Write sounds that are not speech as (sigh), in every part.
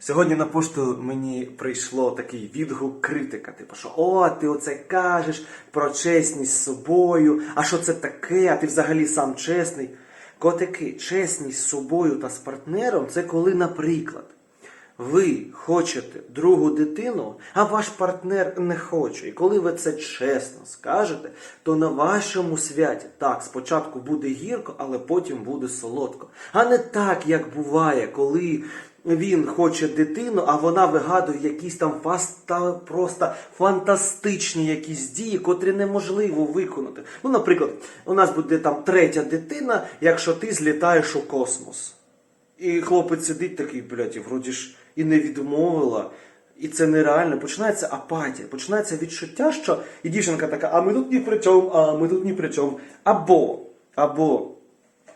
Сьогодні на пошту мені прийшло такий відгук критика. Типу, що о, ти оце кажеш про чесність з собою. А що це таке? А ти взагалі сам чесний. Котики, чесність з собою та з партнером це коли, наприклад, ви хочете другу дитину, а ваш партнер не хоче. І коли ви це чесно скажете, то на вашому святі так, спочатку буде гірко, але потім буде солодко. А не так, як буває, коли він хоче дитину, а вона вигадує якісь там фаста, просто фантастичні якісь дії, котрі неможливо виконати. Ну, наприклад, у нас буде там третя дитина, якщо ти злітаєш у космос. І хлопець сидить такий, блядь, і вроді ж і не відмовила. І це нереально. Починається апатія, починається відчуття, що і дівчинка така, а ми тут ні при чому, а ми тут ні при чому. Або, або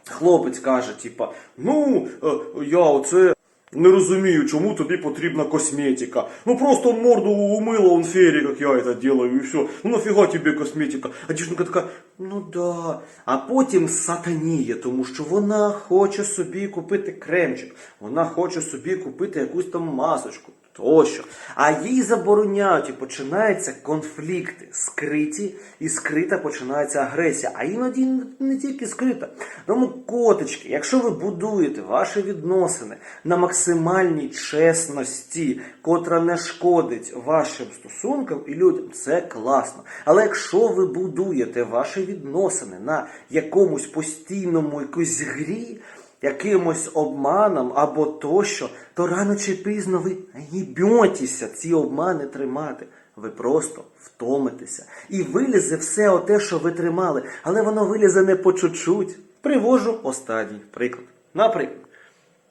хлопець каже, типа, ну, е, я оце. Не розумію, чому тобі потрібна косметика. Ну просто морду умила он фері, як я це делаю, і все. Ну нафіга тобі косметика? А дівчинка така, ну да. А потім сатаніє, тому що вона хоче собі купити кремчик, вона хоче собі купити якусь там масочку. Тощо. А їй забороняють і починаються конфлікти скриті, і скрита починається агресія. А іноді не тільки скрита. Тому, котички, якщо ви будуєте ваші відносини на максимальній чесності, котра не шкодить вашим стосункам і людям, це класно. Але якщо ви будуєте ваші відносини на якомусь постійному якійсь грі, якимось обманом або тощо, то рано чи пізно ви їбьотеся ці обмани тримати. Ви просто втомитеся. І вилізе все оте, що ви тримали, але воно вилізе не по чуть-чуть. Привожу останній приклад. Наприклад,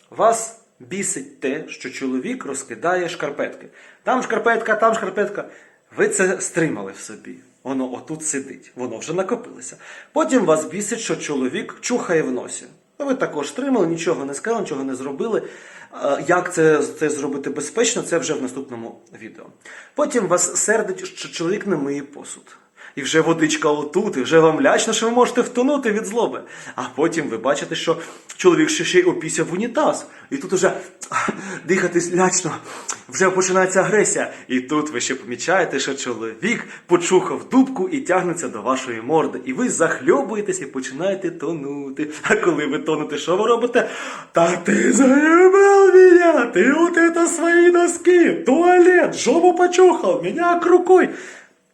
вас бісить те, що чоловік розкидає шкарпетки. Там шкарпетка, там шкарпетка. Ви це стримали в собі. Воно отут сидить, воно вже накопилося. Потім вас бісить, що чоловік чухає в носі. Ви також стримали, нічого не сказали, нічого не зробили. Е, Як це, це зробити безпечно, це вже в наступному відео. Потім вас сердить, що чоловік не миє посуд. І вже водичка отут, і вже вам лячно, що ви можете втонути від злоби. А потім ви бачите, що чоловік ще ще й опісяв в унітаз. І тут уже (clears throat) ах, дихати лячно, вже починається агресія. І тут ви ще помічаєте, що чоловік почухав дубку і тягнеться до вашої морди. І ви захльобуєтесь і починаєте тонути. А коли ви тонете, що ви робите? Та ти заебал мене! Ти от это свої носки, туалет, жопу почухав, мене рукой.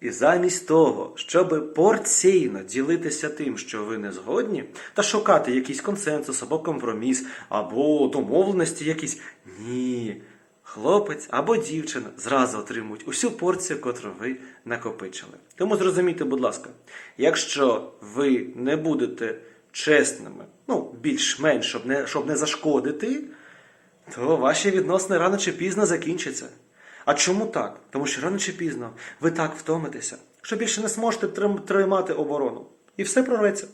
І замість того, щоб порційно ділитися тим, що ви не згодні, та шукати якийсь консенсус або компроміс, або домовленості якісь, ні. Хлопець або дівчина зразу отримують усю порцію, котру ви накопичили. Тому зрозумійте, будь ласка, якщо ви не будете чесними, ну, більш-менш, щоб не, щоб не зашкодити, то ваші відносини рано чи пізно закінчаться. А чому так? Тому що рано чи пізно ви так втомитеся, що більше не зможете трим- тримати оборону. І все прорветься.